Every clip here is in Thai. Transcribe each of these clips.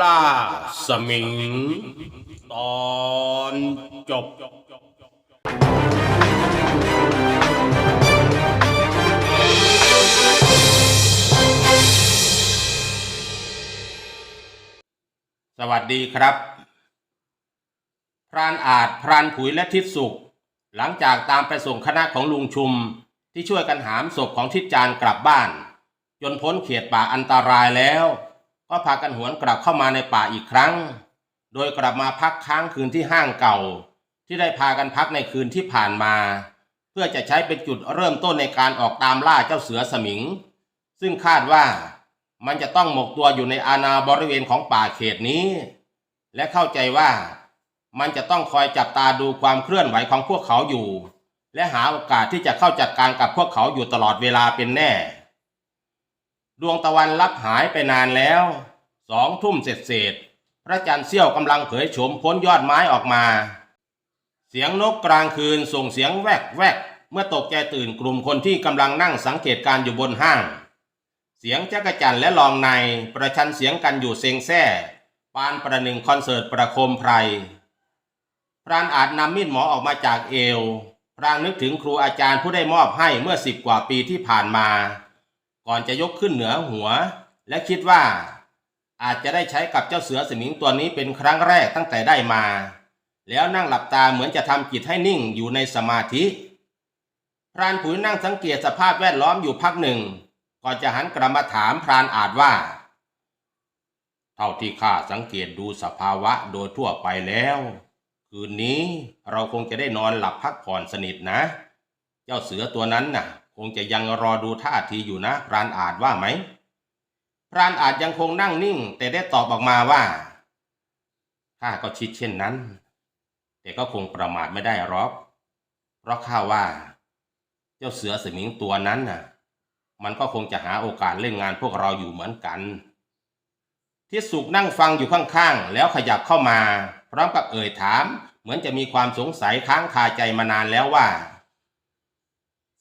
ล่าสมิง ตอนจบ สวัสดีครับ พรานอาจพรานผุยและทิศสุข หลังจากตามไปส่งคณะของลุงชุมที่ช่วยกันหามศพของทิศจานกลับบ้าน จนพ้นเขตป่าอันตรายแล้ว ก็พากันหวนกลับเข้ามาในป่าอีกครั้ง โดยกลับมาพักค้างคืนที่ห้างเก่า ที่ได้พากันพักในคืนที่ผ่านมา เพื่อจะใช้เป็นจุดเริ่มต้นในการออกตามล่าเจ้าเสือสมิง ซึ่งคาดว่ามันจะต้องหมกตัวอยู่ในอาณาบริเวณของป่าเขตนี้ และเข้าใจว่ามันจะต้องคอยจับตาดูความเคลื่อนไหวของพวกเขาอยู่ และหาโอกาสที่จะเข้าจัดการกับพวกเขาอยู่ตลอดเวลาเป็นแน่ ดวงตะวันลับหายไปนานแล้ว สองทุ่มเสร็จเศษพระจันทร์เสี้ยวกำลังเผยโฉมพ้นยอดไม้ออกมา เสียงนกกลางคืนส่งเสียงแวกแวกเมื่อตกใจตื่นกลุ่มคนที่กำลังนั่งสังเกตการอยู่บนห้าง เสียงจักรจันและลองในประชันเสียงกันอยู่เซงแซ่ปานประหนึ่งคอนเสิร์ตประโคมไพรพรานอาจนำมีดหมอออกมาจากเอวพรางนึกถึงครูอาจารย์ผู้ได้มอบให้เมื่อสิบกว่าปีที่ผ่านมา ก่อนจะยกขึ้นเหนือหัว และคิดว่า อาจจะได้ใช้กับเจ้าเสือสมิงตัวนี้เป็นครั้งแรกตั้งแต่ได้มา แล้วนั่งหลับตาเหมือนจะทำจิตให้นิ่งอยู่ในสมาธิพรานผุยนั่งสังเกตสภาพแวดล้อมอยู่พักหนึ่ง ก่อนจะหันกลับมาถามพรานอาจว่า เท่าที่ข้าสังเกตดูสภาวะโดยทั่วไปแล้ว คืนนี้เราคงจะได้นอนหลับพักผ่อนสนิทนะ เจ้าเสือตัวนั้นน่ะ คงจะยังรอดูท่าทีอยู่นะพรานอาจว่าไหมพรานอาจยังคงนั่งนิ่ง แต่ได้ตอบออกมาว่าข้าก็คิดเช่นนั้น แต่ก็คงประมาทไม่ได้หรอกเพราะข้าว่า เจ้าเสือสมิงตัวนั้นน่ะ มันก็คงจะหาโอกาสเล่นงานพวกเราอยู่เหมือนกันที่สุกนั่งฟังอยู่ข้างๆ แล้วขยับเข้ามา พร้อมกับเอ่ยถาม เหมือนจะมีความสงสัยค้างคาใจมานานแล้วว่า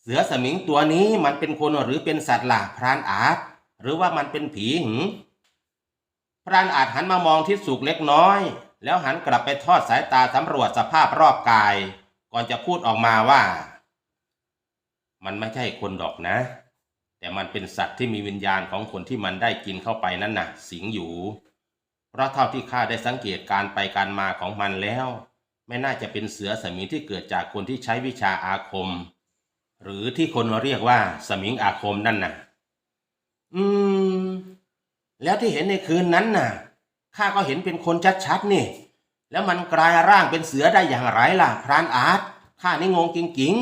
เสือสมิงตัวนี้มันเป็นคนหรือเป็นสัตว์ล่ะพรานอาจหรือว่ามันเป็นผีหึพรานอาจหันมามองที่สุกเล็กน้อย แล้วหันกลับไปทอดสายตาสำรวจสภาพรอบกาย ก่อนจะพูดออกมาว่า มันไม่ใช่คนดอกนะ แต่มันเป็นสัตว์ที่มีวิญญาณของคนที่มันได้กินเข้าไปนั่นน่ะ สิงอยู่ เพราะเท่าที่ข้าได้สังเกตการไปการมาของมันแล้ว ไม่น่าจะเป็นเสือสมิงที่เกิดจากคนที่ใช้วิชาอาคม หรือที่คนเรียกว่าสมิงอาคมนั่นน่ะ อืม แล้วที่เห็นในคืนนั้นน่ะ ข้าก็เห็นเป็นคนชัดๆนี่ แล้วมันกลายร่างเป็นเสือได้อย่างไรล่ะ พรานอาร์ตข้านี่งงจริง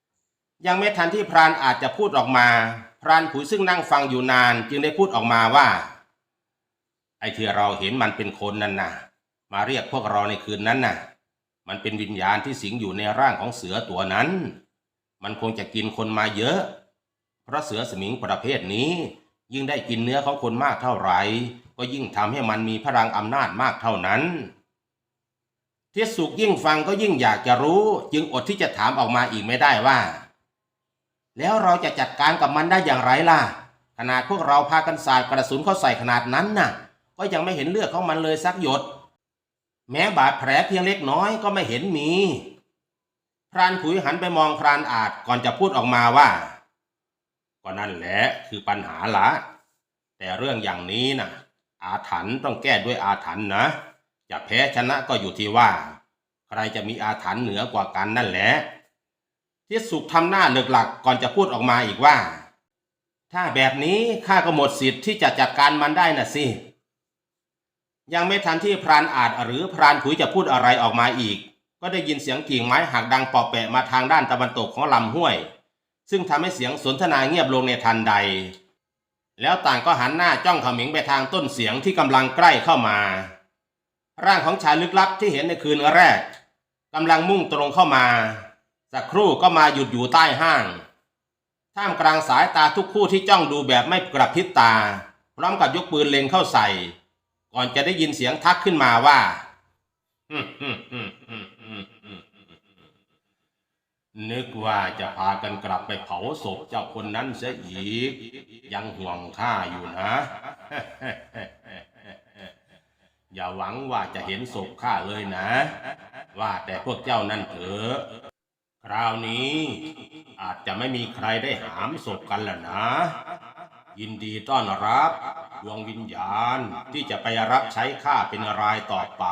ๆ ยังไม่ทันที่พรานอาจจะพูดออกมา พรานผุยซึ่งนั่งฟังอยู่นานจึงได้พูดออกมาว่า ไอ้ที่เราเห็นมันเป็นคนนั่นน่ะ มาเรียกพวกเราในคืนนั้นน่ะ มันเป็นวิญญาณที่สิงอยู่ในร่างของเสือตัวนั้น มันคงจะกินคนมาเยอะ เพราะเสือสมิงประเภทนี้ ยิ่งได้กินเนื้อของคนมากเท่าไหร่ ก็ยิ่งทำให้มันมีพลังอำนาจมากเท่านั้นเทียสุกยิ่งฟังก็ยิ่งอยากจะรู้ จึงอดที่จะถามออกมาอีกไม่ได้ว่า แล้วเราจะจัดการกับมันได้อย่างไรล่ะ ขนาดพวกเราพากันสาดกระสุนเข้าใส่ขนาดนั้นน่ะ ก็ยังไม่เห็นเลือดของมันเลยสักหยด แม้บาดแผลเพียงเล็กน้อยก็ไม่เห็นมี พรานผุยหันไปมองพรานอาจก่อนจะพูดออกมาว่า ก็นั่นแหละคือปัญหาละแต่เรื่องอย่างนี้นะอาถรรพ์ต้องแก้ด้วยอาถรรพ์นะจะแพ้ชนะก็อยู่ที่ว่า ใครจะมีอาถรรพ์เหนือกว่ากันนั่นแหละที่สุขทำหน้าเลิกหลักก่อนจะพูดออกมาอีกว่า ถ้าแบบนี้ข้าก็หมดสิทธิ์ที่จะจัดการมันได้น่ะสิยังไม่ทันที่พรานอาจหรือพรานผุยจะพูดอะไรออกมาอีก ก็ได้ยินเสียงกิ่งไม้หักดังปอแปะมาทางด้านตะวันตกของลำห้วย ซึ่งทำให้เสียงสนทนาเงียบลงในทันใด แล้วต่างก็หันหน้าจ้องเขมิงไปทางต้นเสียงที่กำลังใกล้เข้ามา ร่างของชายลึกลับที่เห็นในคืนแรกกำลังมุ่งตรงเข้ามา สักครู่ก็มาหยุดอยู่ใต้ห้าง ท่ามกลางสายตาทุกคู่ที่จ้องดูแบบไม่กระพริบตา พร้อมกับยกปืนเล็งเข้าใส่ ก่อนจะได้ยินเสียงทักขึ้นมาว่า นึกว่าจะพากันกลับไปเผาศพเจ้าคนนั้นเสียอีก ยังห่วงข้าอยู่นะ อย่าหวังว่าจะเห็นศพข้าเลยนะ ว่าแต่พวกเจ้านั่นเถอะคราวนี้อาจจะไม่มีใครได้หามศพกันแล้วนะ ยินดีต้อนรับดวงวิญญาณที่จะไปรับใช้ข้าเป็นรายต่อไป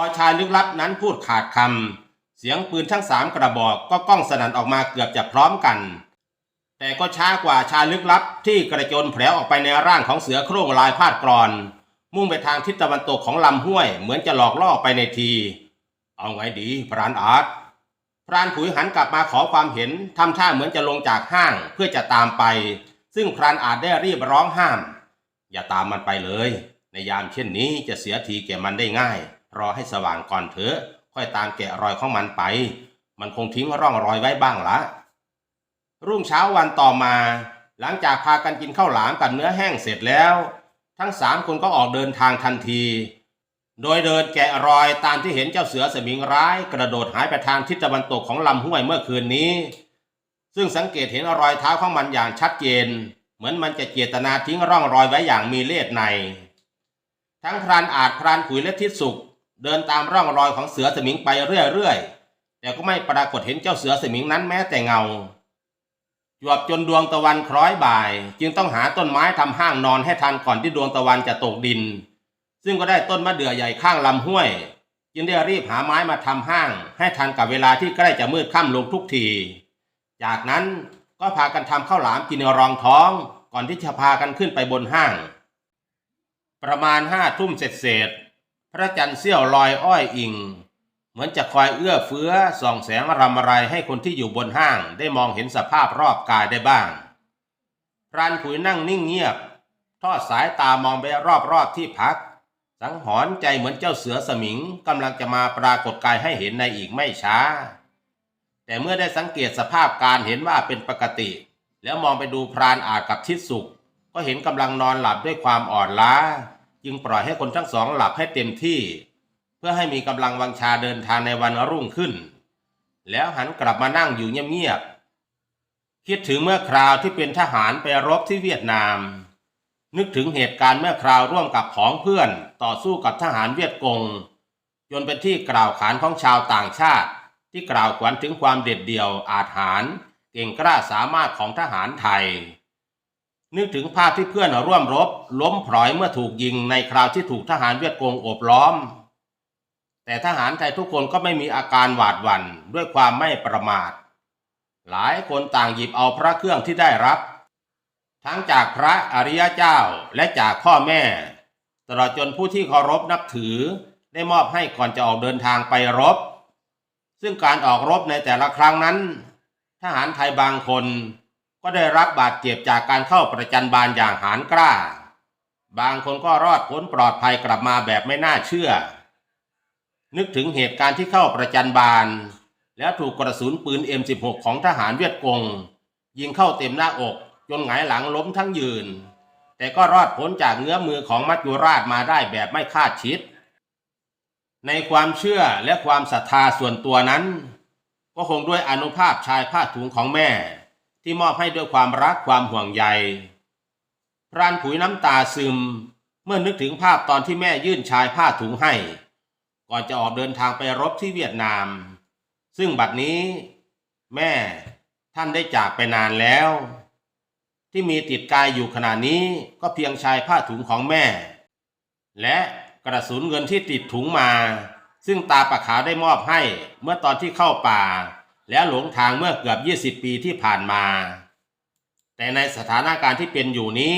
อชายลึกลับนั้นพูดขาดคำเสียงปืนทั้งสามกระบอกก็ก้องสนั่นออกมาเกือบจะพร้อมกัน แต่ก็ช้ากว่าชายลึกลับที่กระโจนแผลออกไปในร่างของเสือโคร่งลายพาดกรอน มุ่งไปทางทิศตะวันตกของลำห้วยเหมือนจะหลอกล่อไปในที เอาไงดีพรานอาร์ตพรานผุยหันกลับมาขอความเห็นทำท่าเหมือนจะลงจากห้างเพื่อจะตามไป ซึ่งพรานอาจได้รีบร้องห้าม อย่าตามมันไปเลย ในยามเช่นนี้จะเสียทีแก่มันได้ง่าย รอให้สว่างก่อนเถอะ ค่อยตามแกะรอยของมันไป มันคงทิ้งร่องรอยไว้บ้างละ รุ่งเช้าวันต่อมา หลังจากพากันกินข้าวหลามกับเนื้อแห้งเสร็จแล้ว ทั้งสามคนก็ออกเดินทางทันที โดยเดินแกะรอยตามที่เห็นเจ้าเสือสมิงร้าย กระโดดหายไปทางทิศตะวันตกของลำห้วยเมื่อคืนนี้ ซึ่งสังเกตเห็นรอยเท้าของมันอย่างชัดเจน เหมือนมันจะเจตนาทิ้งร่องรอยไว้อย่างมีเลือดในทั้งพรานอาจพรานขุยและทิศสุข เดินตามร่องรอยของเสือสมิงไปเรื่อยๆ แต่ก็ไม่ปรากฏเห็นเจ้าเสือสมิงนั้นแม้แต่เงา จวบจนดวงตะวันคล้อยบ่าย จึงต้องหาต้นไม้ทำห้างนอนให้ทันก่อนที่ดวงตะวันจะตกดิน ซึ่งก็ได้ต้นมะเดื่อใหญ่ข้างลำห้วย จึงได้รีบหาไม้มาทำห้าง ให้ทันกับเวลาที่ใกล้จะมืดค่ำลงทุกที จากนั้นก็พากันทำข้าวหลามกินรองท้อง ก่อนที่จะพากันขึ้นไปบนห้าง ประมาณห้าทุ่มเสร็จเสร็จๆ พระจันทร์เสี้ยวลอยอ้อยอิง เหมือนจะคอยเอื้อเฟื้อส่องแสงรำไรให้คนที่อยู่บนห้างได้มองเห็นสภาพรอบกายได้บ้าง พรานขุยนั่งนิ่งเงียบ ทอดสายตามองไปรอบๆที่พัก สังหรณ์ใจเหมือนเจ้าเสือสมิงกำลังจะมาปรากฏกายให้เห็นในอีกไม่ช้า แต่เมื่อได้สังเกตสภาพการเห็นว่าเป็นปกติ แล้วมองไปดูพรานอาจกับทิศสุข ก็เห็นกำลังนอนหลับด้วยความอ่อนล้า จึงปล่อยให้คนทั้งสองหลับให้เต็มที่ เพื่อให้มีกำลังวังชาเดินทางในวันรุ่งขึ้น แล้วหันกลับมานั่งอยู่เงียบๆคิดถึงเมื่อคราวที่เป็นทหารไปรบที่เวียดนาม นึกถึงเหตุการณ์เมื่อคราวร่วมกับผองเพื่อนต่อสู้กับทหารเวียดกงจนเป็นที่กล่าวขานของชาวต่างชาติ ที่กล่าวขวัญถึงความเด็ดเดี่ยวอาจหารเก่งกล้าสามารถของทหารไทย นึกถึงภาพที่เพื่อนร่วมรบ ล้มพลอยเมื่อถูกยิงในคราวที่ถูกทหารเวียดกงโอบล้อม แต่ทหารไทยทุกคนก็ไม่มีอาการหวาดหวั่นด้วยความไม่ประมาท หลายคนต่างหยิบเอาพระเครื่องที่ได้รับ ทั้งจากพระอริยเจ้าและจากพ่อแม่ ตลอดจนผู้ที่เคารพนับถือได้มอบให้ก่อนจะออกเดินทางไปรบ ซึ่งการออกรบในแต่ละครั้งนั้น ทหารไทยบางคน ก็ได้รับบาดเจ็บจากการเข้าประจันบานอย่างหานกล้า บางคนก็รอดพ้นปลอดภัยกลับมาแบบไม่น่าเชื่อ นึกถึงเหตุการณ์ที่เข้าประจันบาน แล้วถูกกระสุนปืน M16 ของทหารเวียดกง ยิงเข้าเต็มหน้าอกจนหงายหลังล้มทั้งยืน แต่ก็รอดพ้นจากเงื้อมือของมัจจุราชมาได้แบบไม่คาดคิด ในความเชื่อและความศรัทธาส่วนตัวนั้น ก็คงด้วยอนุภาพชายผ้าถุงของแม่ ที่มอบให้ด้วยความรักความห่วงใย พรานผุยน้ำตาซึม เมื่อนึกถึงภาพตอนที่แม่ยื่นชายผ้าถุงให้ ก่อนจะออกเดินทางไปรบที่เวียดนาม ซึ่งบัดนี้ แม่ท่านได้จากไปนานแล้ว ที่มีติดกายอยู่ขณะนี้ก็เพียงชายผ้าถุงของแม่ และกระสุนเงินที่ติดถุงมา ซึ่งตาปะขาได้มอบให้เมื่อตอนที่เข้าป่า แล้วหลงทางเมื่อเกือบ 20 ปีที่ผ่านมา แต่ในสถานการณ์ที่เป็นอยู่นี้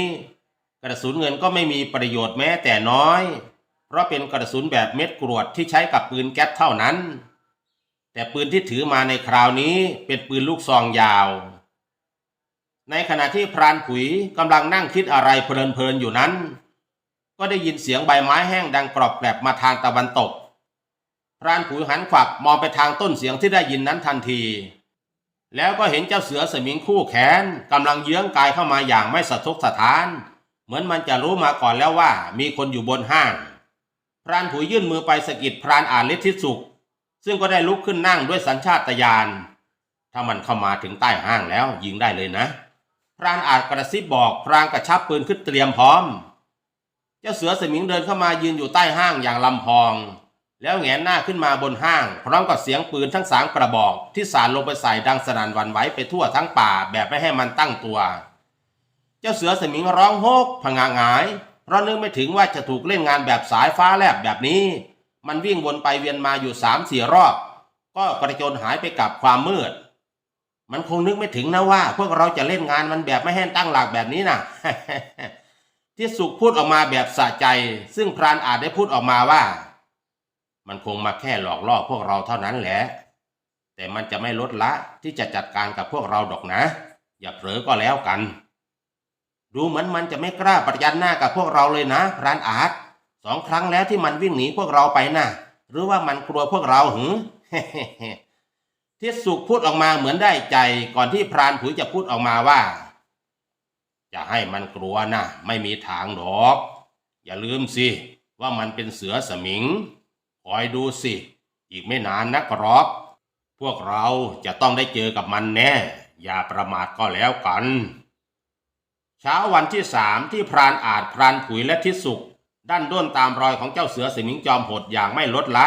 กระสุนเงินก็ไม่มีประโยชน์แม้แต่น้อย เพราะเป็นกระสุนแบบเม็ดกรวดที่ใช้กับปืนแก๊สเท่านั้น แต่ปืนที่ถือมาในคราวนี้เป็นปืนลูกซองยาว ในขณะที่พรานผุยกำลังนั่งคิดอะไรเพลินๆอยู่นั้น ก็ได้ยินเสียงใบไม้แห้งดังกรอบแกรบมาทางตะวันตก พรานผุยหันขวับมองไปทางต้นเสียงที่ได้ยินนั้นทันที แล้วก็เห็นเจ้าเสือสมิงคู่แขนกำลังเยื้องกายเข้ามาอย่างไม่สะทกสะท้าน เหมือนมันจะรู้มาก่อนแล้วว่ามีคนอยู่บนห้าง พรานผุยยื่นมือไปสะกิดพรานอานฤทธิสุข ซึ่งก็ได้ลุกขึ้นนั่งด้วยสัญชาตญาณถ้ามันเข้ามาถึงใต้ห้างแล้วยิงได้เลยนะพรานอาจกระซิบบอกพรางกระชับปืนขึ้นเตรียมพร้อม เจ้าเสือสมิงเดินเข้ามายืนอยู่ใต้ห้างอย่างลำพอง แล้วแงนหน้าขึ้นมาบนห้าง พร้อมกับเสียงปืนทั้งสามกระบอก ที่สาดลงไปใส่ดังสนั่นวันไหวไปทั่วทั้งป่าแบบไม่ให้มันตั้งตัว เจ้าเสือสมิงร้องโฮกผงาหงาย เพราะนึกไม่ถึงว่าจะถูกเล่นงานแบบสายฟ้าแลบแบบนี้ มันวิ่งวนไปเวียนมาอยู่สามสี่รอบ ก็กระโจนหายไปกับความมืด มันคงนึกไม่ถึงนะว่า พวกเราจะเล่นงานมันแบบไม่ให้ตั้งหลักแบบนี้นะที่สุขพูดออกมาแบบสะใจ ซึ่งพรานอาจได้พูดออกมาว่า มันคงมาแค่หลอกล่อพวกเราเท่านั้นแหละ แต่มันจะไม่ลดละที่จะจัดการกับพวกเราดอกนะ อย่าเผลอก็แล้วกัน ดูเหมือนมันจะไม่กล้าปฏิญาณหน้ากับพวกเราเลยนะพรานอาจสองครั้งแล้วที่มันวิ่งหนีพวกเราไปนะหรือว่ามันกลัวพวกเราหือที่สุขพูดออกมาเหมือนได้ใจก่อนที่พรานผุยจะพูดออกมาว่า จะให้มันกลัวนะไม่มีทางดอก อย่าลืมสิว่ามันเป็นเสือสมิง คอยดูสิ อีกไม่นานนักหรอกพวกเราจะต้องได้เจอกับมันแน่ อย่าประมาทก็แล้วกัน เช้าวันที่สามที่พรานอาจพรานผุยและทิศสุขด้านด้นตามรอยของเจ้าเสือสมิงจอมโหดอย่างไม่ลดละ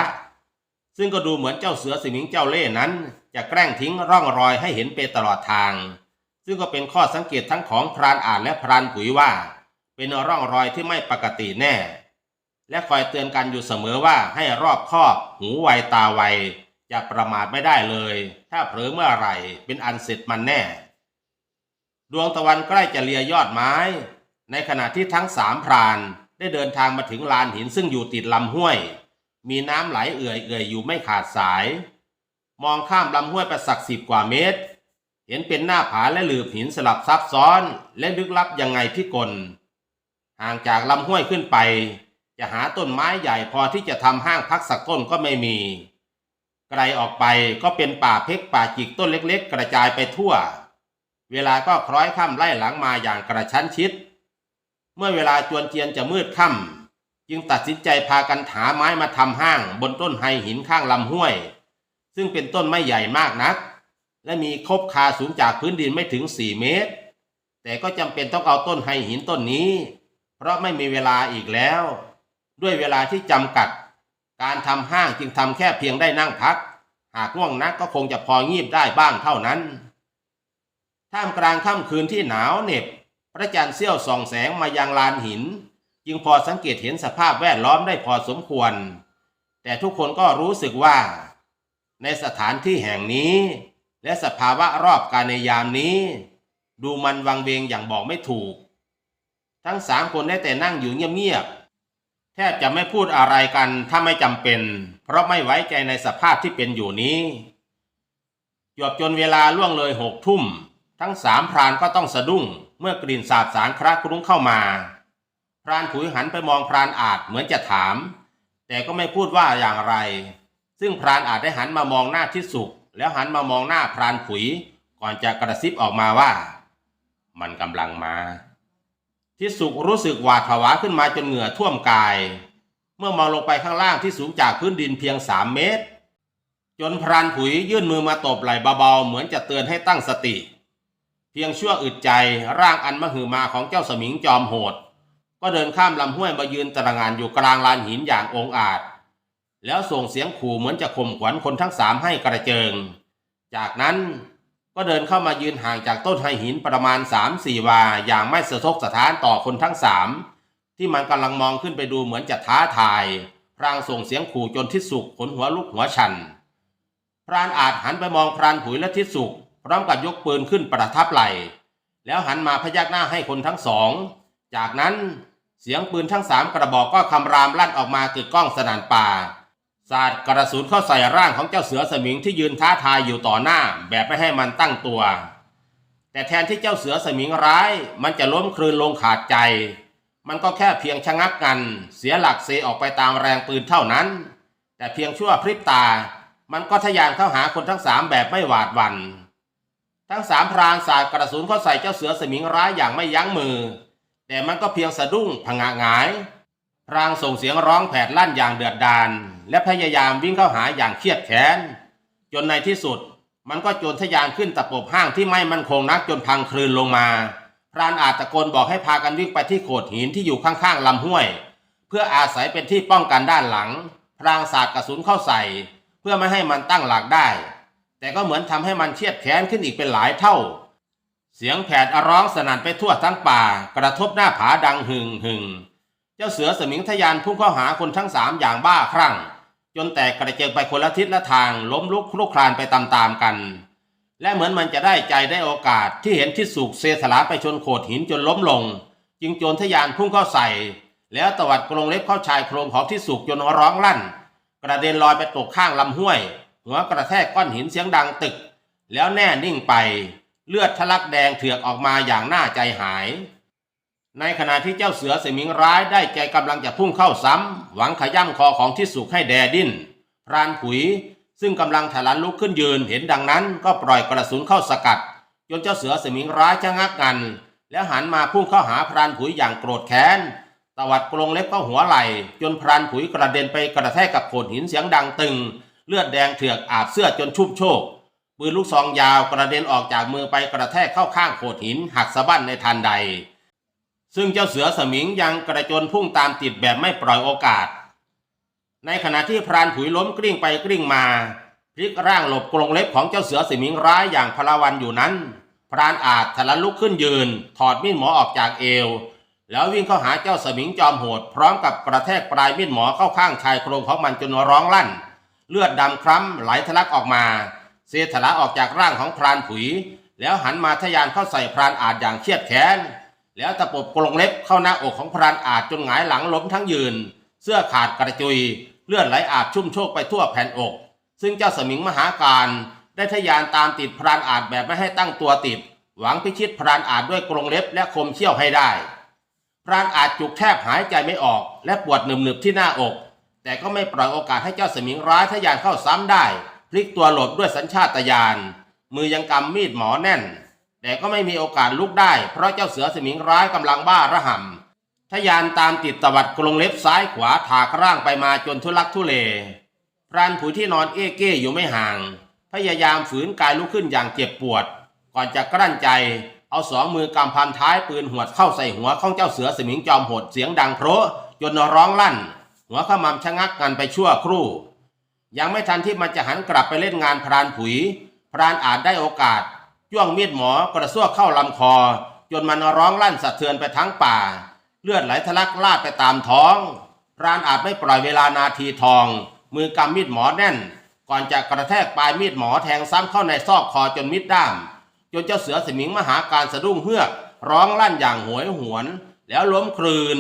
ซึ่งก็ดูเหมือนเจ้าเสือสมิงเจ้าเล่นั้น จะแกล้งทิ้งร่องรอยให้เห็นไปตลอดทาง ซึ่งก็เป็นข้อสังเกตทั้งของพรานอาจและพรานผุยว่า เป็นร่องรอยที่ไม่ปกติแน่ และคอยเตือนกันอยู่เสมอว่าให้รอบคอบหูไวตาไวอย่าประมาทไม่ได้เลย ถ้าเผลอเมื่อไหร่เป็นอันเสร็จมันแน่ ดวงตะวันใกล้จะเลียยอดไม้ ในขณะที่ทั้งสามพรานได้เดินทางมาถึงลานหินซึ่งอยู่ติดลำห้วย มีน้ำไหลเอื่อยเอื่อยๆอยู่ไม่ขาดสาย มองข้ามลำห้วยไปสักสิบกว่าเมตร เห็นเป็นหน้าผาและหลืบหินสลับซับซ้อน และลึกลับยังไงพี่กลห่างจากลำห้วยขึ้นไป จะหาต้นไม้ใหญ่พอที่จะทำห้างพักสักต้นก็ไม่มี ไกลออกไปก็เป็นป่าเพกป่าจิกต้นเล็ก ๆ กระจายไปทั่ว เวลาก็คล้อยค่ำไล่หลังมาอย่างกระชั้นชิด เมื่อเวลาจวนเจียนจะมืดค่ำจึงตัดสินใจพากันหาไม้มาทำห้างบนต้นไฮหินข้างลำห้วย ซึ่งเป็นต้นไม้ใหญ่มากนัก และมีคบคาสูงจากพื้นดินไม่ถึง4เมตร แต่ก็จำเป็นต้องเอาต้นไฮหินต้นนี้ เพราะไม่มีเวลาอีกแล้ว ด้วยเวลาที่จำกัด การทำห้างจึงทำแค่เพียงได้นั่งพัก หากง่วงนักก็คงจะพองีบได้บ้างเท่านั้น ท่ามกลางค่ำคืนที่หนาวเหน็บ พระจันทร์เสี้ยวส่องแสงมายังลานหิน จึงพอสังเกตเห็นสภาพแวดล้อมได้พอสมควร แต่ทุกคนก็รู้สึกว่า ในสถานที่แห่งนี้ และสภาวะรอบกายในยามนี้ ดูมันวังเวงอย่างบอกไม่ถูก ทั้งสามคนได้แต่นั่งอยู่เงียบๆ แทบจะไม่พูดอะไรกันถ้าไม่จำเป็น เพราะไม่ไว้ใจในสภาพที่เป็นอยู่นี้จวบจนเวลาล่วงเลยหกทุ่ม ทั้งสามพรานก็ต้องสะดุ้ง เมื่อกลิ่นสาบสารคระครุ้งเข้ามา พรานผุยหันไปมองพรานอาจเหมือนจะถาม แต่ก็ไม่พูดว่าอย่างไร ซึ่งพรานอาจได้หันมามองหน้าทิศสุข แล้วหันมามองหน้าพรานผุย ก่อนจะกระซิบออกมาว่า มันกำลังมา ทิศสุขรู้สึกหวาดผวาขึ้นมาจนเหงื่อท่วมกาย เมื่อมองลงไปข้างล่างที่สูงจากพื้นดินเพียงสามเมตร จนพรานผุยยื่นมือมาตบไหล่เบาๆเหมือนจะเตือนให้ตั้งสติ เพียงชั่วอึดใจร่างอันมหึมาของเจ้าสมิงจอมโหด ก็เดินข้ามลำห้วยมายืนตระงานอยู่กลางลานหินอย่างองอาจ แล้วส่งเสียงขู่เหมือนจะข่มขวัญคนทั้งสามให้กระเจิง จากนั้น ก็เดินเข้ามายืนห่างจากต้นไฮหินประมาณสามสี่วา อย่างไม่สะทกสะท้านต่อคนทั้งสามที่มันกำลังมองขึ้นไปดูเหมือนจะท้าทาย พรางส่งเสียงขู่จนทิศสุขขนหัวลุกหัวชัน พรานอาจหันไปมองพรานผุยและทิศสุขพร้อมกับยกปืนขึ้นประทับไหลแล้วหันมาพยักหน้าให้คนทั้งสอง จากนั้นเสียงปืนทั้งสามกระบอกก็คำรามลั่นออกมากึกก้องสนั่นป่า สาดกระสุนเข้าใส่ร่างของเจ้าเสือสมิงที่ยืนท้าทายอยู่ต่อหน้าแบบไม่ให้มันตั้งตัว แต่แทนที่เจ้าเสือสมิงร้าย มันจะล้มคลืนลงขาดใจ มันก็แค่เพียงชะงักกัน เสียหลักเซออกไปตามแรงปืนเท่านั้น แต่เพียงชั่วพริบตา มันก็ทะยานเข้าหาคนทั้งสามแบบไม่หวาดหวัน่นทั้งสามพรานสาดกระสุนเข้าใส่เจ้าเสือสมิงร้ายอย่างไม่ยั้งมือ แต่มันก็เพียงสะดุ้งผงะหงาย พรางส่งเสียงร้องแผดลั่นอย่างเดือดดาลและพยายามวิ่งเข้าหาอย่างเครียดแค้นจนในที่สุด มันก็โจรทะยานขึ้นตะปบห้างที่ไม่มั่นคงนักจนพังคลืนลงมาพรานอาจตะโกนบอกให้พากันวิ่งไปที่โขดหินที่อยู่ข้างๆลำห้วย เพื่ออาศัยเป็นที่ป้องกันด้านหลัง พรางสาดกระสุนเข้าใส่ เพื่อไม่ให้มันตั้งหลักได้ แต่ก็เหมือนทำให้มันเชียดแขนขึ้นอีกเป็นหลายเท่า เสียงแผดร้องสนั่นไปทั่วทั้งป่ากระทบหน้าผาดังหึงหึง เจ้าเสือสมิงทยานพุ่งเข้าหาคนทั้งสามอย่างบ้าคลั่ง จนแตกกระเจิงไปคนละทิศละทางล้มลุกคลุกคลานไปตามๆกัน และเหมือนมันจะได้ใจได้โอกาสที่เห็นทิศสุกเซสลาไปชนโขดหินจนล้มลง จึงโจรทยานพุ่งเข้าใส่ แล้วตวัดกรงเล็บเข้าชายโครงของทิศสุกจนร้องลั่น กระเด็นลอยไปตกข้างลำห้วย หัวกระแทกก้อนหินเสียงดังตึก แล้วแน่นิ่งไป เลือดทะลักแดงเถือกออกมาอย่างน่าใจหาย ในขณะที่เจ้าเสือสมิงร้ายได้ใจกำลังจะพุ่งเข้าซ้ำ หวังขย่ำคอของที่สุกให้แดดิ้นพรานผุย ซึ่งกำลังถลันลุกขึ้นยืนเห็นดังนั้น ก็ปล่อยกระสุนเข้าสกัด จนเจ้าเสือสมิงร้ายชะงักงัน แล้วหันมาพุ่งเข้าหาพรานผุยอย่างโกรธแค้นตวัดกรงเล็บเข้าหัวไหล่ จนพรานผุยกระเด็นไปกระแทกกับโขดหินเสียงดังตึง เลือดแดงเถือกอาบเสื้อจนชุ่มโชกปืนลูกซองยาวกระเด็นออกจากมือไปกระแทกเข้าข้างโขดหินหักสะบั้นในทันใด ซึ่งเจ้าเสือสมิงยังกระโจนพุ่งตามติดแบบไม่ปล่อยโอกาส ในขณะที่พรานผุยล้มกลิ้งไปกลิ้งมา พลิกร่างหลบกรงเล็บของเจ้าเสือสมิงร้ายอย่างพลาวันอยู่นั้น พรานอาจทะลันลุกขึ้นยืน ถอดมีดหมอออกจากเอว แล้ววิ่งเข้าหาเจ้าสมิงจอมโหด พร้อมกับกระแทกปลายมีดหมอเข้าข้างชายโครงของมันจนร้องลั่น เลือดดำคล้ำไหลทะลักออกมา เสถลาออกจากร่างของพรานผุย แล้วหันมาทะยานเข้าใส่พรานอาจอย่างเครียดแค้น แล้วตะปบกรงเล็บเข้าหน้าอกของพรานอาจจนหงายหลังล้มทั้งยืน เสื้อขาดกระจุย เลือดไหลอาบชุ่มโชกไปทั่วแผ่นอก ซึ่งเจ้าสมิงมหาการได้ทะยานตามติดพรานอาจแบบไม่ให้ตั้งตัวติด หวังพิชิตพรานอาจด้วยกรงเล็บและคมเขี้ยวให้ได้ พรานอาจจุกแทบหายใจไม่ออก และปวดหนึบๆที่หน้าอก แต่ก็ไม่ปล่อยโอกาสให้เจ้าสมิงร้ายทะยานเข้าซ้ำได้ พลิกตัวหลบด้วยสัญชาตญาณมือยังกำมีดหมอแน่น แต่ก็ไม่มีโอกาสลุกได้ เพราะเจ้าเสือสมิงร้ายกำลังบ้าระห่ำทะยานตามติดตวัดกรงเล็บซ้ายขวาถากร่างไปมาจนทุลักทุเล พรานผุยที่นอนเอ้เก้อยู่ไม่ห่าง พยายามฝืนกายลุกขึ้นอย่างเจ็บปวด ก่อนจะกลั้นใจ เอาสองมือกำพันท้ายปืนหวดเข้าใส่หัวของเจ้าเสือสมิงจอมโหดเสียงดังโพรจนร้องลั่น หัวขมำชะงักกันไปชั่วครู่ ยังไม่ทันที่มันจะหันกลับไปเล่นงานพรานผุย พรานอาจได้โอกาส จ้วงมีดหมอกระซวกเข้าลำคอ จนมันร้องลั่นสะเทือนไปทั้งป่า เลือดไหลทะลักลาดไปตามท้องพรานอาจไม่ปล่อยเวลานาทีทอง มือกำมีดหมอแน่น ก่อนจะกระแทกปลายมีดหมอแทงซ้ำเข้าในซอกคอจนมิดด้าม จนเจ้าเสือสมิงมหาการสะดุ้งเฮือก ร้องลั่นอย่างหวยหวน แล้วล้มคลืน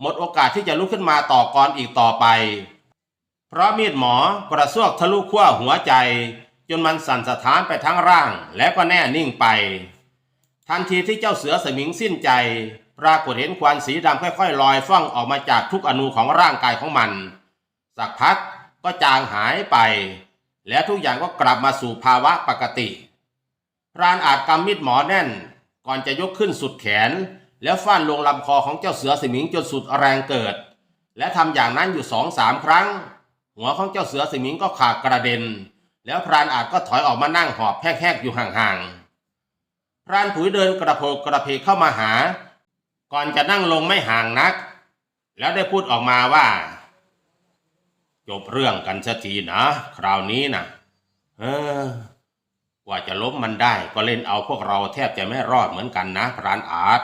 หมดโอกาสที่จะลุกขึ้นมาต่อกรอีกต่อไป เพราะมีดหมอกระซวกทะลุขั้วหัวใจ จนมันสั่นสะท้านไปทั้งร่างแล้วก็แน่นิ่งไป ทันทีที่เจ้าเสือสมิงสิ้นใจ ปรากฏเห็นควันสีดำค่อยๆลอยฟ่องออกมาจากทุกอนูของร่างกายของมัน สักพักก็จางหายไป แล้วทุกอย่างก็กลับมาสู่ภาวะปกติพรานอาจกำมีดหมอแน่น ก่อนจะยกขึ้นสุดแขน แล้วฟาดลงลำคอของเจ้าเสือสมิงจนสุดแรงเกิด และทำอย่างนั้นอยู่สองสามครั้ง หัวของเจ้าเสือสมิงก็ขาดกระเด็น แล้วพรานอาจก็ถอยออกมานั่งหอบแหกๆอยู่ห่างๆ พรานผุยเดินกระโผกกระเพกเข้ามาหา ก่อนจะนั่งลงไม่ห่างนัก แล้วได้พูดออกมาว่า จบเรื่องกันสักทีนะ คราวนี้นะเออกว่าจะล้มมันได้ก็เล่นเอาพวกเราแทบจะไม่รอดเหมือนกันนะพรานอาจ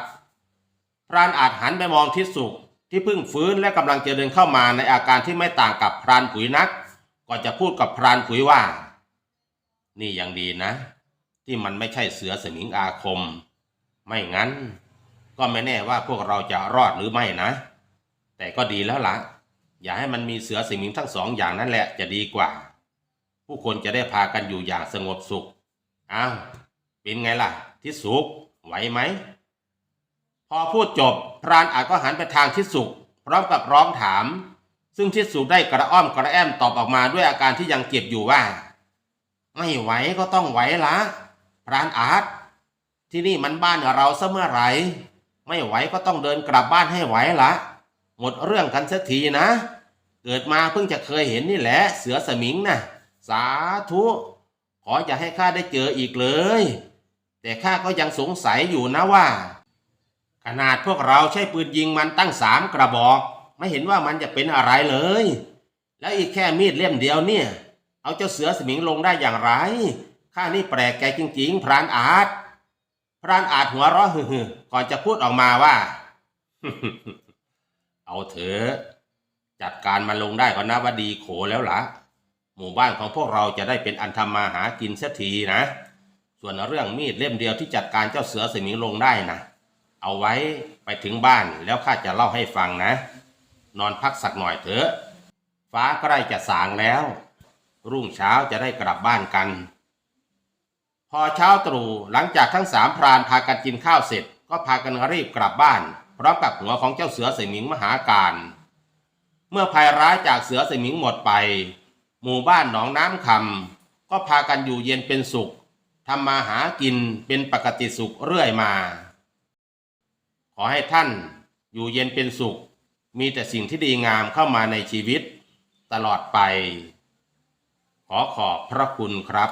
พรานอาจหันไปมองทิศสุขที่เพิ่งฟื้นและกำลังจะเดินเข้ามาในอาการที่ไม่ต่างกับพรานผุยนักก็จะพูดกับพรานผุยว่า นี่ยังดีนะ ที่มันไม่ใช่เสือสมิงอาคม ไม่งั้น ก็ไม่แน่ว่าพวกเราจะรอดหรือไม่นะ แต่ก็ดีแล้วละ่ะอย่าให้มันมีเสือสมิงทั้งสองอย่างนั่นแหละจะดีกว่า ผู้คนจะได้พากันอยู่อย่างสงบสุขอ้าวเป็นไงล่ะ ทิศสุขไหวไหม พอพูดจบพรานอาจก็หันไปทางทิศสุขพร้อมกับร้องถาม ซึ่งทิศสุขได้กระอ้อมกระแอมตอบออกมาด้วยอาการที่ยังเจ็บอยู่ว่า ไม่ไหวก็ต้องไหวละพรานอาจที่นี่มันบ้านเราเสมอไหรไม่ไหวก็ต้องเดินกลับบ้านให้ไหวละ หมดเรื่องกันสักทีนะ เกิดมาเพิ่งจะเคยเห็นนี่แหละ เสือสมิงนะสาธุ ขออย่าให้ข้าได้เจออีกเลย แต่ข้าก็ยังสงสัยอยู่นะว่า ขนาดพวกเราใช้ปืนยิงมันตั้งสามกระบอก ไม่เห็นว่ามันจะเป็นอะไรเลย แล้วอีกแค่มีดเล่มเดียวเนี่ย เอาเจ้าเสือสมิงลงได้อย่างไร ข้านี่แปลกใจจริง ๆ พรานอาจพรานอาจหัวเราะฮึ่ก่อนจะพูดออกมาว่า เอาเถอะจัดการมันลงได้ก็นับว่าดีโขแล้วล่ะ หมู่บ้านของพวกเราจะได้เป็นอันทำมาหากินเสียทีนะ ส่วนเรื่องมีดเล่มเดียวที่จัดการเจ้าเสือสมิงลงได้นะ เอาไว้ไปถึงบ้านแล้วข้าจะเล่าให้ฟังนะ นอนพักสักหน่อยเถอะ ฟ้าใกล้จะสางแล้ว รุ่งเช้าจะได้กลับบ้านกัน พอเช้าตรู่หลังจากทั้งสามพรานพากันกินข้าวเสร็จ ก็พากันรีบกลับบ้าน พร้อมกับหัวของเจ้าเสือเสมิงมหาการ เมื่อภัยร้ายจากเสือเสมิงหมดไป หมู่บ้านหนองน้ำคำก็พากันอยู่เย็นเป็นสุขทำมาหากินเป็นปกติสุขเรื่อยมา ขอให้ท่านอยู่เย็นเป็นสุข มีแต่สิ่งที่ดีงามเข้ามาในชีวิต ตลอดไป ขอขอบพระคุณครับ